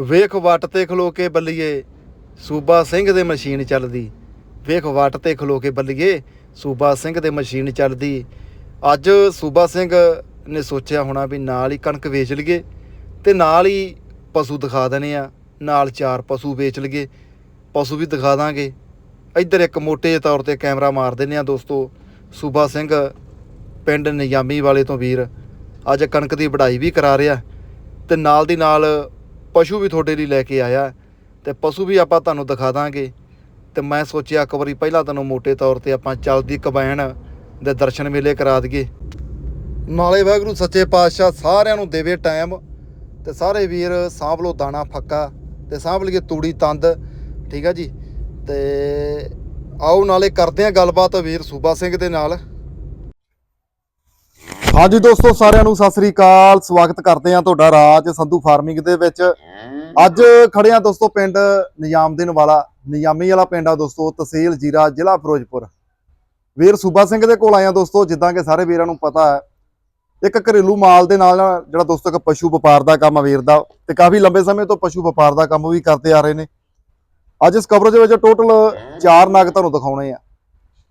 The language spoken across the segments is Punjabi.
ਵੇਖ ਵੱਟ ਤੇ ਖਲੋ ਕੇ ਬੱਲੀਏ, ਸੂਬਾ ਸਿੰਘ ਦੇ ਮਸ਼ੀਨ ਚੱਲਦੀ। ਵੇਖ ਵੱਟ ਤੇ ਖਲੋ ਕੇ ਬੱਲੀਏ, ਸੂਬਾ ਸਿੰਘ ਦੇ ਮਸ਼ੀਨ ਚੱਲਦੀ। ਅੱਜ ਸੂਬਾ ਸਿੰਘ ਨੇ ਸੋਚਿਆ ਹੋਣਾ ਵੀ ਨਾਲ ਹੀ ਕਣਕ ਵੇਚ ਲਈਏ ਤੇ ਨਾਲ ਹੀ ਪਸ਼ੂ ਦਿਖਾ ਦਨੇ ਆ, ਨਾਲ ਚਾਰ ਪਸ਼ੂ ਵੇਚ ਲਈਏ। ਪਸ਼ੂ ਵੀ ਦਿਖਾ ਦਾਂਗੇ। ਇੱਧਰ ਇੱਕ ਮੋਟੇ ਜਿਹੇ ਤੌਰ ਤੇ ਕੈਮਰਾ ਮਾਰ ਦਿੰਨੇ ਆ ਦੋਸਤੋ, ਸੂਬਾ ਸਿੰਘ ਪਿੰਡ ਨਿਯਾਮੀ ਵਾਲੇ ਤੋਂ ਵੀਰ, ਅੱਜ ਕਣਕ ਦੀ ਵਢਾਈ ਵੀ ਕਰਾ ਰਿਹਾ ਤੇ ਨਾਲ ਦੀ ਨਾਲ ਪਸ਼ੂ ਵੀ ਤੁਹਾਡੇ ਲਈ ਲੈ ਕੇ ਆਇਆ ਤੇ ਪਸ਼ੂ ਵੀ ਆਪਾਂ ਤੁਹਾਨੂੰ ਦਿਖਾ ਦਾਂਗੇ। ਤੇ ਮੈਂ ਸੋਚਿਆ ਇੱਕ ਵਾਰੀ ਪਹਿਲਾਂ ਤੁਹਾਨੂੰ ਮੋਟੇ ਤੌਰ ਤੇ ਆਪਾਂ ਚੱਲਦੀ ਕਬੈਣ ਦੇ ਦਰਸ਼ਨ ਮੇਲੇ ਕਰਾ ਦਈਏ। ਨਾਲੇ ਵਾਹਿਗੁਰੂ, ਸੱਚੇ ਪਾਤਸ਼ਾਹ ਸਾਰਿਆਂ ਨੂੰ ਦੇਵੇ ਟਾਈਮ ਤੇ ਸਾਰੇ ਵੀਰ ਸਾਂਭ ਲਓ ਦਾਣਾ ਫੱਕਾ ਤੇ ਸਾਂਭ ਲਈਏ ਤੂੜੀ ਤੰਦ, ਠੀਕ ਆ ਜੀ? ਤੇ ਆਓ ਨਾਲੇ ਕਰਦੇ ਆ ਗੱਲਬਾਤ ਵੀਰ ਸੂਬਾ ਸਿੰਘ ਦੇ ਨਾਲ। ਹਾਂਜੀ ਦੋਸਤੋ, ਸਾਰਿਆਂ ਨੂੰ ਸਤਿ ਸ੍ਰੀ ਅਕਾਲ। ਸਵਾਗਤ ਕਰਦੇ ਹਾਂ ਤੁਹਾਡਾ ਰਾਜ ਸੰਧੂ ਫਾਰਮਿੰਗ ਦੇ ਵਿੱਚ। ਅੱਜ ਖੜੇ ਆ ਦੋਸਤੋ, ਪਿੰਡ ਨਿਯਾਮਦੀਨ ਵਾਲਾ, ਨਿਯਾਮੀ ਵਾਲਾ ਪਿੰਡ ਆ ਦੋਸਤੋ, ਤਹਿਸੀਲ ਜੀਰਾ, ਜ਼ਿਲ੍ਹਾ ਫਿਰੋਜ਼ਪੁਰ। ਵੀਰ ਸੂਬਾ ਸਿੰਘ ਦੇ ਕੋਲ ਆਇਆ ਦੋਸਤੋ, ਜਿੱਦਾਂ ਕਿ ਸਾਰੇ ਵੀਰਾਂ ਨੂੰ ਪਤਾ ਹੈ। ਇੱਕ ਘਰੇਲੂ ਮਾਲ ਦੇ ਨਾਲ ਜਿਹੜਾ ਦੋਸਤੋ, ਇੱਕ ਪਸ਼ੂ ਵਪਾਰ ਦਾ ਕੰਮ ਆ ਵੀਰ ਦਾ, ਤੇ ਕਾਫੀ ਲੰਬੇ ਸਮੇਂ ਤੋਂ ਪਸ਼ੂ ਵਪਾਰ ਦਾ ਕੰਮ ਵੀ ਕਰਦੇ ਆ ਰਹੇ ਨੇ। ਅੱਜ ਇਸ ਕਵਰੇਜ ਵਿੱਚ ਟੋਟਲ 4 ਨਗ ਤੁਹਾਨੂੰ ਦਿਖਾਉਣੇ ਆ।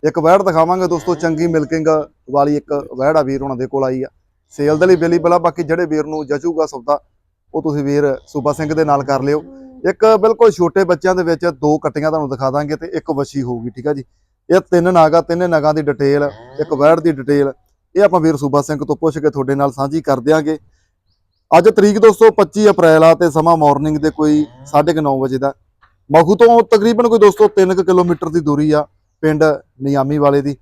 ਇੱਕ ਵੈੜ ਦਿਖਾਵਾਂਗੇ ਦੋਸਤੋ, ਚੰਗੀ ਮਿਲਕਿੰਗ ਵਾਲੀ ਇੱਕ ਵੈੜ ਆ ਵੀਰ ਉਹਨਾਂ ਦੇ ਕੋਲ ਆਈ ਆ। ਸੇਲ ਦੇ ਲਈ ਅਵੇਲੇਬਲ ਆ ਬਾਕੀ ਜਿਹੜੇ ਵੀਰ ਨੂੰ ਜਚੂਗਾ ਸੌਦਾ, ਉਹ ਤੁਸੀਂ ਵੀਰ ਸੂਬਾ ਸਿੰਘ ਦੇ ਨਾਲ ਕਰ ਲਿਓ। ਇੱਕ ਬਿਲਕੁਲ ਛੋਟੇ ਬੱਚਿਆਂ ਦੇ ਵਿੱਚ ਦੋ ਕੱਟੀਆਂ ਤੁਹਾਨੂੰ ਦਿਖਾ ਦਾਂਗੇ ਤੇ ਇੱਕ ਵਸ਼ੀ ਹੋਊਗੀ, ਠੀਕ ਆ ਜੀ। ਇਹ ਤਿੰਨ ਨਾਗਾ, ਤਿੰਨੇ ਨਗਾਂ ਦੀ ਡਿਟੇਲ, ਇੱਕ ਵੈੜ ਦੀ ਡਿਟੇਲ। ਇਹ ਆਪਾਂ ਵੀਰ ਸੂਬਾ ਸਿੰਘ ਤੋਂ ਪੁੱਛ ਕੇ ਤੁਹਾਡੇ ਨਾਲ ਸਾਂਝੀ ਕਰ ਦਿਆਂਗੇ। ਅੱਜ ਤਰੀਕ ਦੋਸਤੋ 25 ਅਪ੍ਰੈਲ ਆ ਤੇ ਸਮਾਂ ਮਾਰਨਿੰਗ ਦੇ ਕੋਈ 9:30 ਵਜੇ ਦਾ। ਮਖੂ ਤੋਂ ਤਕਰੀਬਨ ਕੋਈ ਦੋਸਤੋ 3 ਕਿਲੋਮੀਟਰ ਦੀ ਦੂਰੀ ਆ। ਪਿੰਡ ਨਿਯਾਮੀ ਵਾਲੇ ਦੀ।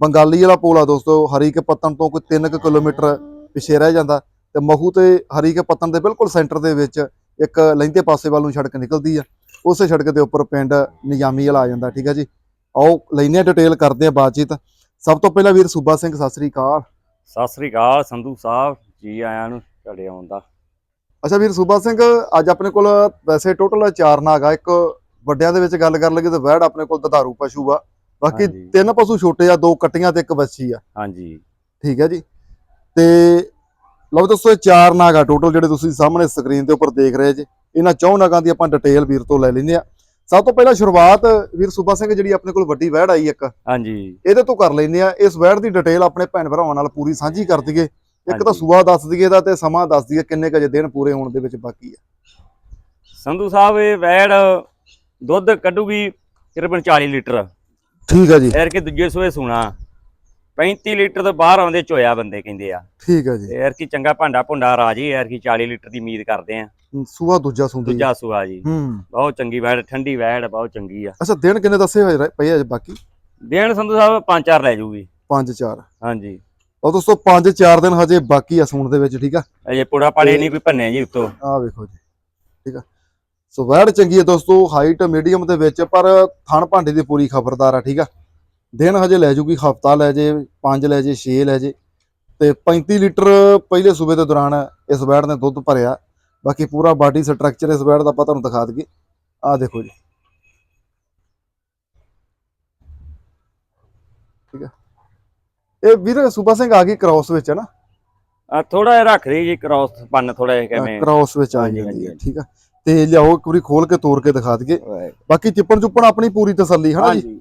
ਬੰਗਾਲੀ ਵਾਲਾ ਪੁਲ ਆ ਦੋਸਤੋ ਹਰੀਕੇ ਪੱਤਨ ਤੋਂ ਕੋਈ 3 ਕਿਲੋਮੀਟਰ ਪਿਛੇ ਰਹਿ ਜਾਂਦਾ ਤੇ ਮਖੂ ਤੇ ਹਰੀਕੇ ਪੱਤਨ ਦੇ ਬਿਲਕੁਲ ਸੈਂਟਰ ਦੇ ਵਿੱਚ ਇੱਕ ਲਹਿੰਦੇ ਪਾਸੇ ਵੱਲ ਨੂੰ ਸੜਕ ਨਿਕਲਦੀ ਆ। ਉਸੇ ਸੜਕ ਦੇ ਉੱਪਰ ਪਿੰਡ ਨਿਯਾਮੀ ਵਾਲਾ ਆ ਜਾਂਦਾ ਠੀਕ ਆ ਜੀ? ਆਓ ਲੈਨੇ ਡਿਟੇਲ ਕਰਦੇ ਆ ਬਾਤਚੀਤ। ਸਭ ਤੋਂ ਪਹਿਲਾਂ ਵੀਰ ਸੂਬਾ ਸਿੰਘ ਸਤਿ ਸ੍ਰੀ ਅਕਾਲ। ਸਤਿ ਸ੍ਰੀ ਅਕਾਲ ਸੰਧੂ ਸਾਹਿਬ ਜੀ ਆਇਆਂ ਨੂੰ ਤੁਹਾਡੇ ਆਉਣ ਦਾ। ਅੱਛਾ ਵੀਰ ਸੂਬਾ ਸਿੰਘ ਅੱਜ ਆਪਣੇ ਕੋਲ ਵੈਸੇ ਟੋਟਲ ਚਾਰ ਨਾਗ ਆ। ਇੱਕ ਵੱਡਿਆਂ ਦੇ ਵਿੱਚ ਗੱਲ ਕਰ ਲਈਏ ਤਾਂ ਵੈੜ ਆਪਣੇ ਕੋਲ ਦੁਧਾਰੂ ਪਸ਼ੂ ਆ। ਬਾਕੀ ਹਾਂਜੀ। ਤਿੰਨ ਪਸ਼ੂ ਛੋਟੇ ਆ ਦੋ ਕੱਟੀਆਂ ਤੇ ਇੱਕ ਵੱਛੀ ਆ। ਹਾਂਜੀ। ਠੀਕ ਹੈ ਜੀ। ਤੇ ਲਓ ਦੋਸਤੋ ਇਹ ਚਾਰ ਨਾਗ ਆ ਟੋਟਲ ਜਿਹੜੇ ਤੁਸੀਂ ਸਾਹਮਣੇ ਸਕਰੀਨ ਦੇ ਉੱਪਰ ਦੇਖ ਰਹੇ ਜੀ। ਇਹਨਾਂ ਚੌਂ ਨਾਗਾਂ ਦੀ ਆਪਾਂ ਡਿਟੇਲ ਵੀਰ ਤੋਂ ਲੈ ਲੈਂਦੇ ਆ। ਸਭ ਤੋਂ ਪਹਿਲਾਂ ਸ਼ੁਰੂਆਤ ਵੀਰ ਸੂਬਾ ਸਿੰਘ ਜਿਹੜੀ ਆਪਣੇ ਕੋਲ ਵੱਡੀ ਵੈੜ ਆਈ ਇੱਕ ਹਾਂਜੀ। ਇਹਦੇ ਤੋਂ ਕਰ ਲੈਂਦੇ ਆ। ਇਸ ਵੈੜ ਦੀ ਡਿਟੇਲ ਆਪਣੇ ਭੈਣ ਭਰਾਵਾਂ ਨਾਲ ਪੂਰੀ ਸਾਂਝੀ ਕਰ ਦਈਏ। ਇੱਕ ਤਾਂ ਹਾਂਜੀ। ਸੂਆ ਦੱਸ ਦਈਏ ਦਾ ਤੇ ਸਮਾਂ ਦੱਸ ਦਈਏ ਕਿੰਨੇ ਕੁ ਅਜੇ ਦਿਨ ਪੂਰੇ ਹੋਣ ਦੇ ਵਿੱਚ ਬਾਕੀ ਆ। ਸੰਧੂ ਸਾਹਿਬ ਇਹ ਵੈੜ ਦੁੱਧ ਕੱਢੂਗੀ ਤਕਰੀਬਨ 40 ਲੀਟਰ। ਠੀਕ ਹੈ ਜੀ। ਐਰ ਕੇ ਦੂਜੇ ਸੂਏ ਸੁਣਾ। 35 ਲੀਟਰ ਤੋਂ ਬਾਹਰ ਆਉਂਦੇ ਚੋਇਆ ਬੰਦੇ ਕਹਿੰਦੇ ਆ। ਠੀਕ ਹੈ ਜੀ। ਐਰ ਕੀ ਚੰਗਾ ਭਾਂਡਾ ਭੁੰਡਾ ਰਾਜੀ ਐਰ ਕੀ 40 ਲੀਟਰ ਦੀ ਉਮੀਦ ਕਰਦੇ ਆ। ਸੂਆ ਦੂਜਾ ਸੁੰਦੀ। ਆ। ਦੂਜਾ ਸੂਆ ਜੀ। ਹੂੰ। ਬਹੁਤ ਚੰਗੀ ਵੈੜ ਠੰਡੀ ਵੈੜ ਬਹੁਤ ਚੰਗੀ ਆ। ਅੱਛਾ ਦਿਨ ਕਿੰਨੇ ਦੱਸੇ ਹੋਏ ਪਏ ਆ ਜੀ ਬਾਕੀ? ਦੇਣ ਸੰਧੂ ਸਾਹਿਬ ਪੰਜ ਚਾਰ ਲੈ ਜੂਗੀ। 5 4 ਹਾਂਜੀ। ਉਹ ਦੋਸਤੋ 5 4 ਦਿਨ ਹਜੇ ਬਾਕੀ ਆ ਸੂਣ ਦੇ ਵਿੱਚ ਠੀਕ ਆ? ਅਜੇ ਪੁੜਾ ਪਾੜੇ ਨਹੀਂ ਕੋਈ ਭੰਨੇ ਜੀ ਉੱਤੋਂ। ਆ ਵੇਖੋ ਜੀ। ਠੀਕ ਆ। ਸੋ ਵੈੜ ਚੰਗੀ ਹੈ ਦੋਸਤੋ ਹਾਈਟ ਮੀਡੀਅਮ ਦੇ ਵਿੱਚ ਪਰ ਥਣ ਭਾਂਡੇ ਦੀ ਪੂਰੀ ਖਬਰਦਾਰ ਆ ਠੀਕ ਆ? ਦਿਨ ਹਜੇ ਲੈ ਜੂਗੀ ਹਫਤਾ ਲੈ ਜੇ 5 ਲੈ ਜੇ 6 ਲੈ ਜੇ। ਤੇ 35 ਲੀਟਰ ਪਹਿਲੇ ਸੂਬੇ ਦੇ ਦੌਰਾਨ ਇਸ ਵੈੜ ਨੇ ਦੁੱਧ ਭਰਿਆ। ਬਾਕੀ ਪੂਰਾ ਬਾਡੀ ਸਟਰਕਚਰ ਇਸ ਵੈੜ ਦਾ ਆਪਾਂ ਤੁਹਾਨੂੰ ਦਿਖਾ ਦਈਏ। ਆ ਦੇਖੋ ਜੀ। ਠੀਕ ਆ। ਇਹ ਵੀਰ ਸੂਬਾ ਸਿੰਘ ਆ ਗਈ ਕ੍ਰਾਸ ਵਿੱਚ ਹੈ ਨਾ? ਆ ਥੋੜਾ ਜਿਹਾ ਰੱਖ ਰਹੀ ਜੀ ਕ੍ਰਾਸ ਪੰਨ ਥੋੜਾ ਜਿਹਾ ਕਿਵੇਂ ਕ੍ਰਾਸ ਵਿੱਚ ਆ ਜਾਂਦੀ ਹੈ। ਠੀਕ ਆ। ਤੇ ਲਿਆਓ ਇੱਕ ਵਾਰੀ ਖੋਲ ਕੇ ਤੋੜ ਕੇ ਦਿਖਾ ਦਈਏ। ਬਾਕੀ ਚਿੱਪਣ ਚੁੱਪਣ ਆਪਣੀ ਪੂਰੀ ਤਸੱਲੀ ਹਨਾ ਜੀ?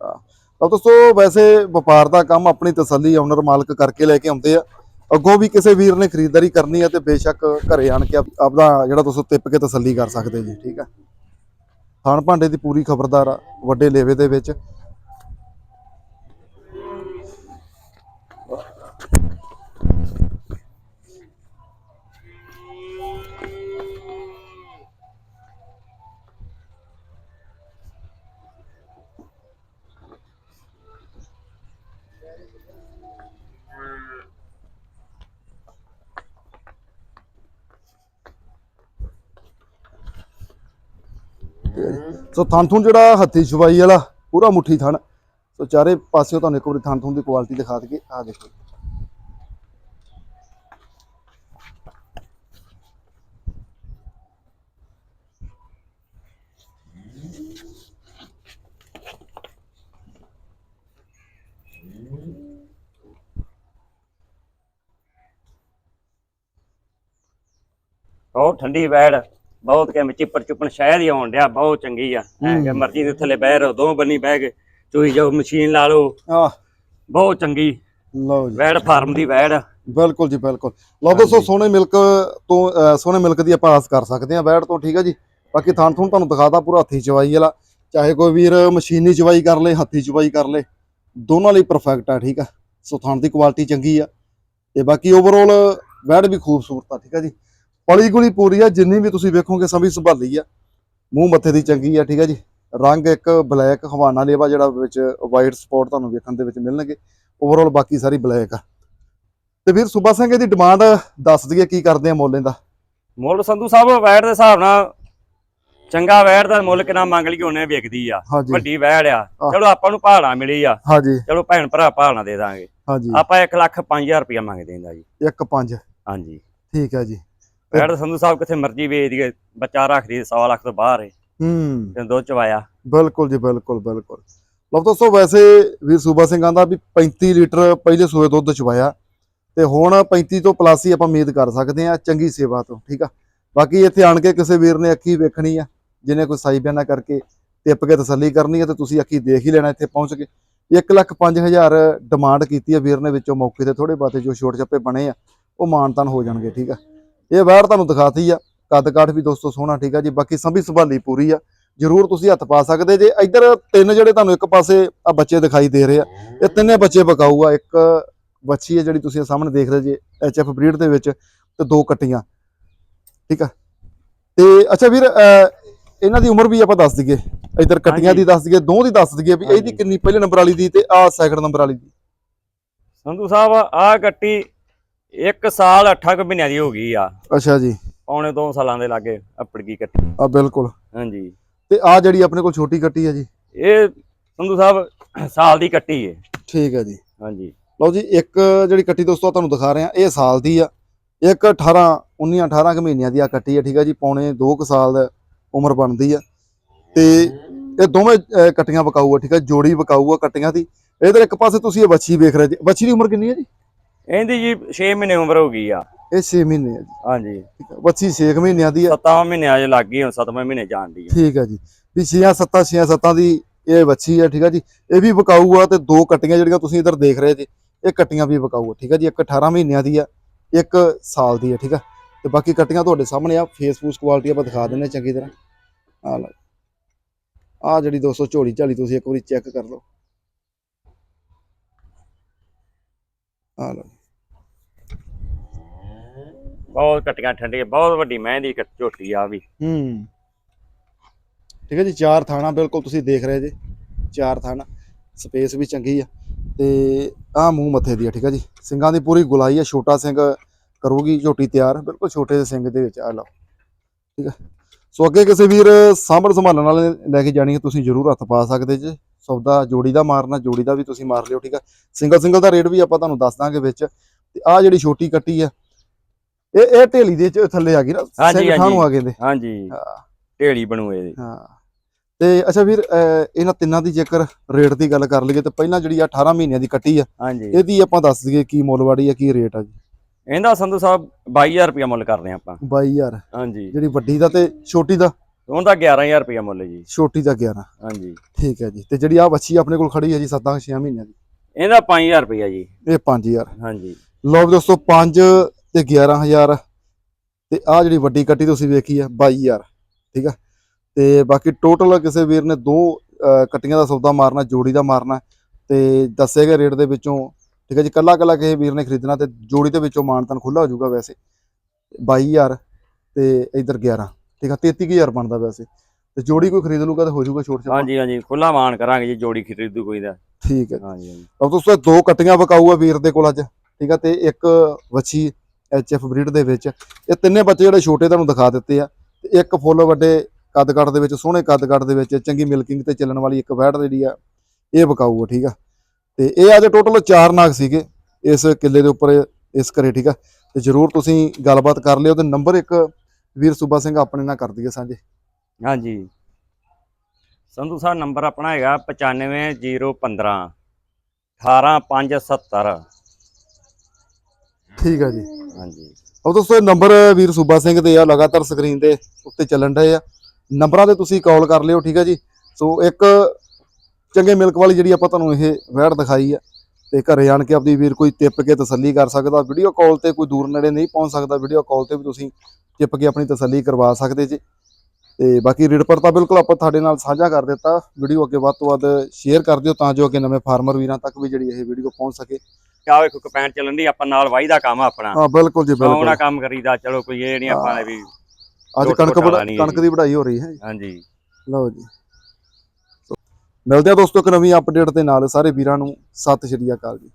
ਤਾਂ ਦੋਸਤੋ ਵੈਸੇ ਵਪਾਰ ਦਾ ਕੰਮ ਆਪਣੀ ਤਸੱਲੀ ਓਨਰ ਮਾਲਕ ਕਰਕੇ ਲੈ ਕੇ ਆਉਂਦੇ ਆ। ਅੱਗੋਂ ਵੀ ਕਿਸੇ ਵੀਰ ਨੇ ਖਰੀਦਦਾਰੀ ਕਰਨੀ ਆ ਤੇ ਬੇਸ਼ੱਕ ਘਰੇ ਆਣ ਕੇ ਆਪ- ਆਪਦਾ ਜਿਹੜਾ ਦੋਸਤੋ ਟਿੱਪ ਕੇ ਤਸੱਲੀ ਕਰ ਸਕਦੇ ਜੀ ਠੀਕ ਆ? ਥਾਣ ਭਾਂਡੇ ਦੀ ਪੂਰੀ ਖਬਰਦਾਰ ਆ ਵੱਡੇ ਲੇਵੇ ਦੇ ਵਿੱਚ। ਸੋ ਥਣ ਥੁਣ ਜਿਹੜਾ ਹੱਥੀ ਛਵਾਈ ਵਾਲਾ, ਪੂਰਾ ਮੁੱਠੀ ਥਣ। ਸੋ ਚਾਰੇ ਪਾਸਿਓਂ ਤੁਹਾਨੂੰ ਇੱਕ ਵਾਰੀ ਥਣ ਥੁਣ ਦੀ ਕੁਆਲਿਟੀ ਦਿਖਾ ਦਈਏ। ਆ ਦੇਖੋ। ਉਹ ਠੰਡੀ ਵੈੜ ਬਹੁਤ ਕਿਵੇਂ ਚਿੱਪਰ ਚੁੱਪਣ ਸ਼ਾਇਦ ਹੀ ਆਉਣ ਡਿਆ ਬਹੁਤ ਚੰਗੀ ਆ। ਕਿ ਮਰਜ਼ੀ ਦੇ ਥੱਲੇ ਬਹਿ ਰਹੋ ਦੋ ਬੰਨੀ ਬਹਿ ਕੇ ਚੋਈ ਜਾਓ ਮਸ਼ੀਨ ਲਾ ਲਓ। ਆ ਬਹੁਤ ਚੰਗੀ। ਲਓ ਜੀ। ਵੈੜ ਫਾਰਮ ਦੀ ਵੈੜ। ਆ। ਬਿਲਕੁਲ ਜੀ ਬਿਲਕੁਲ। ਲਓ ਦੋਸਤੋ ਸੋਹਣੇ ਮਿਲਕ ਤੋਂ ਸੋਹਣੇ ਮਿਲਕ ਦੀ ਆਪਾਂ ਆਸ ਕਰ ਸਕਦੇ ਹਾਂ ਬੈੜ ਤੋਂ ਠੀਕ ਹੈ ਜੀ? ਬਾਕੀ ਥਾਂ ਥੂਣ ਤੁਹਾਨੂੰ ਦਿਖਾਤਾ ਪੂਰਾ ਹੱਥੀ ਚਵਾਈ ਵਾਲਾ। ਚਾਹੇ ਕੋਈ ਵੀਰ ਮਸ਼ੀਨੀ ਚਵਾਈ ਕਰ ਲੇ ਹੱਥੀ ਚਵਾਈ ਕਰ ਲੇ ਦੋਨਾਂ ਲਈ ਪਰਫੈਕਟ ਆ ਠੀਕ ਆ? ਸੋ ਥਾਂ ਦੀ ਕੁਆਲਿਟੀ ਚੰਗੀ ਆ। ਤੇ ਬਾਕੀ ਓਵਰਆਲ ਬੈੜ ਵੀ ਖੂਬਸੂਰਤ ਆ ਠੀਕ ਆ ਜੀ? ਪਲੀ ਗੁਲੀ ਪੂਰੀ ਆ ਜਿੰਨੀ ਵੀ ਤੁਸੀਂ ਵੇਖੋਗੇ ਸਭੀ ਸੰਭਾਲੀ ਆ। ਮੂੰਹ ਮੱਥੇ ਦੀ ਚੰਗੀ ਆ ਠੀਕ ਆ ਜੀ। ਰੰਗ ਇੱਕ ਬਲੈਕ ਹਵਾਨਾ ਲੇਵਾ ਜਿਹੜਾ ਵਿੱਚ ਵਾਈਟ ਸਪੌਟ ਤੁਹਾਨੂੰ ਵੇਖਣ ਦੇ ਵਿੱਚ ਮਿਲਣਗੇ। ਓਵਰਆਲ ਬਾਕੀ ਸਾਰੀ ਬਲੈਕ ਆ। ਤੇ ਵੀਰ ਸੁਬਾ ਸਿੰਘ ਇਹਦੀ ਡਿਮਾਂਡ ਦੱਸ ਦਈਏ ਕੀ ਕਰਦੇ ਆ ਮੁੱਲ ਦਾ ਮੁੱਲ ਸੰਧੂ ਸਾਹਿਬ ਵੈੜ ਦੇ ਹਿਸਾਬ ਨਾਲ ਚੰਗਾ ਵੈੜ ਦਾ ਮੁੱਲ ਕਿੰਨਾ ਮੰਗ ਲਈ ਉਹਨੇ ਵਿਕਦੀ ਆ। ਵੱਡੀ ਵੈੜ ਆ। ਚਲੋ ਆਪਾਂ ਨੂੰ ਭਾੜਾ ਮਿਲੀ ਆ। ਹਾਂਜੀ। ਚਲੋ ਭੈਣ ਭਰਾ ਭਾੜਾ ਦੇ ਦਾਂਗੇ। ਹਾਂਜੀ। ਆਪਾਂ 1 ਲੱਖ 5000 ਰੁਪਇਆ ਮੰਗਦੇ ਹਾਂ ਜੀ। 1 5 ਹਾਂਜੀ। ਠੀਕ ਹੈ ਜੀ। ਤਾਂ ਸੰਧੂ ਸਾਹਿਬ ਕਿੱਥੇ ਮਰਜ਼ੀ ਵੇਚ ਦੀਏ ਬੱਚਾ ਰੱਖਦੀ 100 ਲੱਖ ਤੋਂ ਬਾਹਰ ਹੈ ਹੂੰ। ਤੇ ਦੁੱਧ ਚਵਾਇਆ। ਬਿਲਕੁਲ ਜੀ ਬਿਲਕੁਲ ਬਿਲਕੁਲ। ਲਓ ਦੋਸਤੋ ਵੈਸੇ ਵੀਰ ਸੂਬਾ ਸਿੰਘ ਆਂਦਾ ਵੀ 35 ਲੀਟਰ ਪਹਿਲੇ ਸੂਏ ਦੁੱਧ ਚਵਾਇਆ ਤੇ ਹੁਣ 35 ਤੋਂ ਪਲੱਸ ਹੀ ਆਪਾਂ ਉਮੀਦ ਕਰ ਸਕਦੇ ਆ ਚੰਗੀ ਸੇਵਾ ਤੋਂ ਠੀਕ ਆ? ਬਾਕੀ ਇੱਥੇ ਆਣ ਕੇ ਕਿਸੇ ਵੀਰ ਨੇ ਅੱਖੀ ਵੇਖਣੀ ਆ ਜਿਹਨੇ ਕੋਈ ਸਾਈ ਬਿਆਨਾ ਕਰਕੇ ਟਿੱਪ ਕੇ ਤਸੱਲੀ ਕਰਨੀ ਆ ਤੇ ਤੁਸੀਂ ਅੱਖੀ ਦੇਖ ਹੀ ਲੈਣਾ ਇੱਥੇ ਪਹੁੰਚ ਕੇ। 1 ਲੱਖ 5000 ਡਿਮਾਂਡ ਕੀਤੀ ਆ ਵੀਰ ਨੇ ਵਿੱਚੋਂ ਮੌਕੇ ਤੇ ਥੋੜੇ ਬਾਤੇ ਜੋ ਛੋਟ ਚੱਪੇ ਬਣੇ ਆ ਉਹ ਮਾਨਤਾਨ ਹੋ ਜਾਣਗੇ ਠੀਕ ਆ? ਇਹ ਵਾਰ ਤੁਹਾਨੂੰ ਦਿਖਾਤੀ ਆ। ਕੱਦ ਕਾਠ ਵੀ ਦੋਸਤੋ ਸੋਹਣਾ ਠੀਕ ਆ ਜੀ। ਬਾਕੀ ਸੰਭੀ ਸੰਭਾਲੀ ਪੂਰੀ ਆ। ਜਰੂਰ ਤੁਸੀਂ ਹੱਥ ਪਾ ਸਕਦੇ ਜੇ। ਇੱਧਰ ਤਿੰਨ ਜਿਹੜੇ ਤੁਹਾਨੂੰ ਇੱਕ ਪਾਸੇ ਆ ਬੱਚੇ ਦਿਖਾਈ ਦੇ ਰਹੇ ਆ। ਇਹ ਤਿੰਨੇ ਬੱਚੇ ਬਕਾਊ ਆ। ਇੱਕ ਬੱਚੀ ਹੈ ਜਿਹੜੀ ਤੁਸੀਂ ਸਾਹਮਣੇ ਦੇਖ ਰਹੇ ਜੇ ਐਚਐਫ ਬਰੀਡ ਦੇ ਵਿੱਚ ਤੇ ਦੋ ਕੱਟੀਆਂ। ਠੀਕ ਆ। ਤੇ ਅੱਛਾ ਵੀਰ ਇਹਨਾਂ ਦੀ ਉਮਰ ਵੀ ਆਪਾਂ ਦੱਸ ਦਈਏ। ਇੱਧਰ ਕੱਟੀਆਂ ਦੀ ਦੱਸ ਦਈਏ ਦੋ ਦੀ ਦੱਸ ਦਈਏ ਵੀ ਇਹਦੀ। ਕਿੰਨੀ ਪਹਿਲੇ ਨੰਬਰ ਵਾਲੀ ਦੀ ਤੇ ਆ ਸੈਕੰਡ ਨੰਬਰ ਵਾਲੀ ਦੀ। ਸੰਧੂ ਸਾਹਿਬ ਆਹ ਗੱਟੀ 1 ਸਾਲ 8 ਕੁ ਮਹੀਨਿਆਂ ਦੀ ਹੋ ਗਈ ਆ। ਅੱਛਾ ਜੀ। ਪੌਣੇ 2 ਸਾਲਾਂ ਦੇ ਲਾਗੇ ਅੱਪੜ ਗਈ ਕੱਟੀ। ਆ ਬਿਲਕੁਲ। ਹਾਂਜੀ। ਤੇ ਆ ਜਿਹੜੀ ਆਪਣੇ ਕੋਲ ਛੋਟੀ ਕੱਟੀ ਹੈ ਜੀ? ਇਹ ਸੰਧੂ ਸਾਹਿਬ ਸਾਲ ਦੀ ਕੱਟੀ ਹੈ ਠੀਕ ਹੈ ਜੀ। ਹਾਂਜੀ। ਲਓ ਜੀ ਇੱਕ ਜਿਹੜੀ ਕੱਟੀ ਦੋਸਤੋ ਤੁਹਾਨੂੰ ਦਿਖਾ ਰਹੇ ਆ ਇਹ ਸਾਲ ਦੀ ਆ। ਇੱਕ 18 19 18 ਕੁ ਮਹੀਨਿਆਂ ਦੀ ਆ ਕੱਟੀ ਆ ਠੀਕ ਆ ਜੀ। ਪੌਣੇ 2 ਕੁ ਸਾਲ ਦਾ ਉਮਰ ਬਣਦੀ ਆ। ਤੇ ਇਹ ਦੋਵੇਂ ਕੱਟੀਆਂ ਵਿਕਾਊ ਆ ਠੀਕ ਆ ਜੋੜੀ ਵਿਕਾਊ ਆ ਕੱਟੀਆਂ ਦੀ। ਇਧਰ ਇੱਕ ਪਾਸੇ ਤੁਸੀਂ ਇਹ ਬੱਚੀ ਵੇਖ ਰਹੇ ਜੀ। ਬੱਚੀ ਦੀ ਉਮਰ ਕਿੰਨੀ ਹੈ ਜੀ? ਇਹਦੀ ਜੀ 6 ਮਹੀਨੇ ਉਮਰ ਹੋ ਗਈ ਆ। ਇਹ 6 ਮਹੀਨੇ ਆ ਜੀ। ਹਾਂਜੀ। ਬੱਚੀ 6 ਮਹੀਨਿਆਂ ਦੀ ਆ। 7 ਮਹੀਨਿਆਂ ਅਜੇ ਲੱਗ ਗਈ ਹੁਣ 7ਵੇਂ ਮਹੀਨੇ ਜਾਣ ਦੀ ਆ। ਠੀਕ ਆ ਜੀ। ਵੀ 6 7 6 7 ਦੀ ਇਹ ਬੱਚੀ ਆ ਠੀਕ ਆ ਜੀ। ਇਹ ਵੀ ਵਿਕਾਊ ਆ ਤੇ ਦੋ ਕੱਟੀਆਂ ਜਿਹੜੀਆਂ ਤੁਸੀਂ ਇਧਰ ਦੇਖ ਰਹੇ ਜੀ ਇਹ ਕੱਟੀਆਂ ਵੀ ਵਿਕਾਊ ਆ ਠੀਕ ਆ ਜੀ। ਇੱਕ 18 ਮਹੀਨਿਆਂ ਦੀ ਆ ਇੱਕ ਸਾਲ ਦੀ ਆ ਠੀਕ ਆ। ਤੇ ਬਾਕੀ ਕੱਟੀਆਂ ਤੁਹਾਡੇ ਸਾਹਮਣੇ ਆ ਫੇਸਬੁੱਕ ਕੁਆਲਿਟੀ ਆਪਾਂ ਦਿਖਾ ਦਿੰਨੇ ਚੰਗੀ ਤਰ੍ਹਾਂ। ਆ ਲਓ। ਆ ਜਿਹੜੀ 200 ਝੋਲੀ ਝਾਲੀ ਤੁਸੀਂ ਇੱਕ ਵਾਰੀ ਚੈੱਕ ਕਰ ਲਓ। ਆ ਲਓ। ਬਹੁਤ ਕੱਟੀਆਂ ਠੰਡੀਆਂ ਬਹੁਤ ਵੱਡੀ ਮਹਿੰਦੀ ਕੱਟ ਝੋਟੀ ਆ ਵੀ। ਹੂੰ। ਠੀਕ ਹੈ ਜੀ, ਚਾਰ ਥਾਣਾ ਬਿਲਕੁਲ ਤੁਸੀਂ ਦੇਖ ਰਹੇ ਜੀ, ਚਾਰ ਥਾਣਾ, ਸਪੇਸ ਵੀ ਚੰਗੀ ਆ ਤੇ ਆਹ ਮੂੰਹ ਮੱਥੇ ਦੀ ਆ, ਠੀਕ ਹੈ ਜੀ। ਸਿੰਘਾਂ ਦੀ ਪੂਰੀ ਗੁਲਾਈ ਆ, ਛੋਟਾ ਸਿੰਘ ਕਰੂਗੀ ਝੋਟੀ ਤਿਆਰ, ਬਿਲਕੁਲ ਛੋਟੇ ਜਿਹੇ ਸਿੰਘ ਦੇ ਵਿੱਚ ਆ ਲਓ। ਠੀਕ ਹੈ। ਸੋ ਅੱਗੇ ਕਿਸੇ ਵੀਰ ਸਾਂਭਣ ਸੰਭਾਲਣ ਵਾਲੇ ਲੈ ਕੇ ਜਾਣੀ ਹੈ, ਤੁਸੀਂ ਜ਼ਰੂਰ ਹੱਥ ਪਾ ਸਕਦੇ ਜੀ। ਸੌਦਾ, ਜੋੜੀ ਦਾ ਮਾਰਨਾ, ਜੋੜੀ ਦਾ ਵੀ ਤੁਸੀਂ ਮਾਰ ਲਿਓ, ਠੀਕ ਹੈ। ਸਿੰਗਲ ਸਿੰਗਲ ਦਾ ਰੇਟ ਵੀ ਆਪਾਂ ਤੁਹਾਨੂੰ ਦੱਸ ਦਾਂਗੇ ਵਿੱਚ। ਤੇ ਆਹ ਜਿਹੜੀ ਛੋਟੀ ਕੱਟੀ ਆ ਇਹ ਇਹ ਢੇਲੀ ਦੇ ਚ ਥੱਲੇ ਆ ਗਈ ਨਾ ਹਾਂਜੀ, ਸਿੰਘ ਆ ਗਏ ਨੇ। ਹਾਂਜੀ। ਹਾਂ। ਢੇੜੀ ਬਣੂ ਇਹਦੀ ਹਾਂ। ਤੇ ਅੱਛਾ ਵੀਰ ਅਹ ਇਹਨਾਂ ਤਿੰਨਾਂ ਦੀ ਜੇਕਰ ਰੇਟ ਦੀ ਗੱਲ ਕਰ ਲਈਏ ਤੇ ਪਹਿਲਾਂ ਜਿਹੜੀ ਆ 18 ਮਹੀਨਿਆਂ ਦੀ ਕੱਟੀ ਆ ਹਾਂਜੀ। ਇਹਦੀ ਆਪਾਂ ਦੱਸ ਦਈਏ ਕੀ ਮੁੱਲ ਵਾੜੀ ਆ ਕੀ ਰੇਟ ਆ ਜੀ? ਇਹਦਾ ਸੰਧੂ ਸਾਹਿਬ 22000 ਰੁਪਇਆ ਮੁੱਲ ਕਰਦੇ ਆਪਾਂ। 22000 ਹਾਂਜੀ। ਜਿਹੜੀ ਵੱਡੀ ਦਾ ਤੇ ਛੋਟੀ ਦਾ? ਉਹਦਾ 11000 ਰੁਪਇਆ ਮੁੱਲ ਜੀ। ਛੋਟੀ ਦਾ 11 ਹਾਂਜੀ। ਠੀਕ ਹੈ ਜੀ। ਤੇ ਜਿਹੜੀ ਆ ਬੱਚੀ ਆਪਣੇ ਕੋਲ ਖੜੀ ਹੈ ਜੀ 7-6 ਮਹੀਨਿਆਂ ਦੀ? ਇਹਦਾ 5000 ਰੁਪਇਆ ਜੀ। ਇਹ 5000 ਹਾਂਜੀ। ਲਓ ਵੀ ਦੋਸਤੋ 5 ਤੇ 11000 ਤੇ ਆ ਜਿਹੜੀ ਵੱਡੀ ਕੱਟੀ ਤੁਸੀਂ ਵੇਖੀ ਆ 22000 ਠੀਕ ਆ? ਤੇ ਬਾਕੀ ਟੋਟਲ ਕਿਸੇ ਵੀਰ ਨੇ ਦੋ ਕੱਟੀਆਂ ਦਾ ਸੌਦਾ ਮਾਰਨਾ ਜੋੜੀ ਦਾ ਮਾਰਨਾ ਤੇ ਦੱਸੇ ਗਏ ਰੇਟ ਦੇ ਵਿੱਚੋਂ। ਠੀਕ ਹੈ ਜੀ ਕੱਲਾ ਕੱਲਾ ਕਿਸੇ ਵੀਰ ਨੇ ਖਰੀਦਣਾ ਤੇ ਜੋੜੀ ਦੇ ਵਿੱਚੋਂ ਮਾਨਤਨ ਖੁੱਲਾ ਹੋ ਜਾਊਗਾ ਵੈਸੇ। 22000 ਤੇ ਇਧਰ 11 ਠੀਕ ਆ 33000 ਬਣਦਾ ਵੈਸੇ। ਤੇ ਜੋੜੀ ਕੋਈ ਖਰੀਦ ਲੂਗਾ ਤਾਂ ਹੋ ਜਾਊਗਾ ਛੋਟ ਛਾਟ ਹਾਂਜੀ ਹਾਂਜੀ ਖੁੱਲਾ ਮਾਨ ਕਰਾਂਗੇ ਜੀ ਜੋੜੀ ਖਰੀਦੂ ਕੋਈ ਦਾ ਠੀਕ ਹੈ ਹਾਂਜੀ ਹਾਂਜੀ। ਤਾਂ ਦੋਸਤੋ ਦੋ ਕੱਟੀਆਂ ਵਿਕਾਊ ਆ ਵੀਰ ਦੇ ਕੋਲ ਅੱਜ। ਠੀਕ ਆ ਤੇ ਇੱਕ ਵੱਛੀ ਐਚਐਫ ਬਰੀਡ ਦੇ ਵਿੱਚ। ਇਹ ਤਿੰਨੇ ਬੱਚੇ ਜਿਹੜੇ ਛੋਟੇ ਤੁਹਾਨੂੰ ਦਿਖਾ ਦਿੱਤੇ ਆ। ਤੇ ਇੱਕ ਫੁੱਲ ਵੱਡੇ ਕੱਦ ਕੱਟ ਦੇ ਵਿੱਚ, ਸੋਹਣੇ ਕੱਦ ਕੱਟ ਦੇ ਵਿੱਚ, ਚੰਗੀ ਮਿਲਕਿੰਗ ਤੇ ਚੱਲਣ ਵਾਲੀ ਇੱਕ ਵੈੜ ਜਿਹੜੀ ਆ, ਇਹ ਵਿਕਾਊ ਆ ਠੀਕ ਆ? ਤੇ ਇਹ ਅੱਜ ਟੋਟਲ ਚਾਰ ਨਾਗ ਸੀਗੇ ਇਸ ਕਿੱਲੇ ਦੇ ਉੱਪਰ, ਇਸ ਘਰੇ, ਠੀਕ ਆ? ਤੇ ਜਰੂਰ ਤੁਸੀਂ ਗੱਲਬਾਤ ਕਰ ਲਿਓ ਤੇ ਨੰਬਰ ਇੱਕ ਵੀਰ ਸੂਬਾ ਸਿੰਘ ਆਪਣੇ ਨਾਲ ਕਰ ਦਈਏ ਸਾਂਝੇ। ਹਾਂਜੀ। ਸੰਧੂ ਸਾਹਿਬ, ਨੰਬਰ ਆਪਣਾ ਹੈਗਾ 95015 18570 ਠੀਕ ਆ ਜੀ। ਹਾਂਜੀ। ਉਹ ਦੋਸਤੋ ਇਹ ਨੰਬਰ ਵੀਰ ਸੂਬਾ ਸਿੰਘ ਦੇ ਆ ਲਗਾਤਾਰ ਸਕਰੀਨ ਦੇ ਉੱਤੇ ਚੱਲਣ ਡਏ ਆ। ਨੰਬਰਾਂ ਤੇ ਤੁਸੀਂ ਕਾਲ ਕਰ ਲਿਓ ਠੀਕ ਆ ਜੀ। ਸੋ ਇੱਕ ਚੰਗੇ ਮਿਲਕ ਵਾਲੀ ਜਿਹੜੀ ਆਪਾਂ ਤੁਹਾਨੂੰ ਇਹ ਵੈੜ ਦਿਖਾਈ ਆ ਤੇ ਘਰੇ ਆਣ ਕੇ ਆਪਦੀ ਵੀਰ ਕੋਈ ਟਿੱਪ ਕੇ ਤਸੱਲੀ ਕਰ ਸਕਦਾ ਵੀਡੀਓ ਕਾਲ ਤੇ ਕੋਈ ਦੂਰ ਨੇੜੇ ਨਹੀਂ ਪਹੁੰਚ ਸਕਦਾ ਵੀਡੀਓ ਕਾਲ ਤੇ ਵੀ ਤੁਸੀਂ ਟਿੱਪ ਕੇ ਆਪਣੀ ਤਸੱਲੀ ਕਰਵਾ ਸਕਦੇ ਜੀ। ਤੇ ਬਾਕੀ ਰਿਪੋਰਟ ਤਾਂ ਬਿਲਕੁਲ ਆਪਾਂ ਤੁਹਾਡੇ ਨਾਲ ਸਾਂਝਾ ਕਰ ਦਿੱਤਾ। ਵੀਡੀਓ ਅੱਗੇ ਵੱਧ ਤੋਂ ਵੱਧ ਸ਼ੇਅਰ ਕਰ ਦਿਓ ਤਾਂ ਜੋ ਅੱਗੇ ਨਵੇਂ ਫਾਰਮਰ ਵੀਰਾਂ ਤੱਕ ਵੀ ਜਿਹੜੀ ਇਹ ਵੀਡੀਓ ਪਹੁੰਚ ਸਕੇ। ਆ ਵੇਖੋ ਕਪੈਨ ਚੱਲਣ ਦੀ ਆਪਾਂ ਨਾਲ ਵਾਈ ਦਾ ਕੰਮ ਆ ਆਪਣਾ। ਹਾਂ ਬਿਲਕੁਲ ਜੀ ਬਿਲਕੁਲ। ਸੌਣਾ ਕੰਮ ਕਰੀਦਾ ਚਲੋ ਕੋਈ ਇਹ ਨਹੀਂ ਆਪਾਂ ਨੇ ਵੀ ਅੱਜ ਕਣਕ ਹੈ ਕਣਕ ਦੀ ਵਢਾਈ ਹੋ ਰਹੀ ਹੈ ਹਾਂਜੀ। ਲਓ ਜੀ। ਮਿਲਦੇ ਆ ਦੋਸਤੋ ਇੱਕ ਨਵੀਂ ਅਪਡੇਟ ਦੇ ਨਾਲ ਸਾਰੇ ਵੀਰਾਂ ਨੂੰ ਸਤਿ ਸ਼੍ਰੀ ਅਕਾਲ ਜੀ।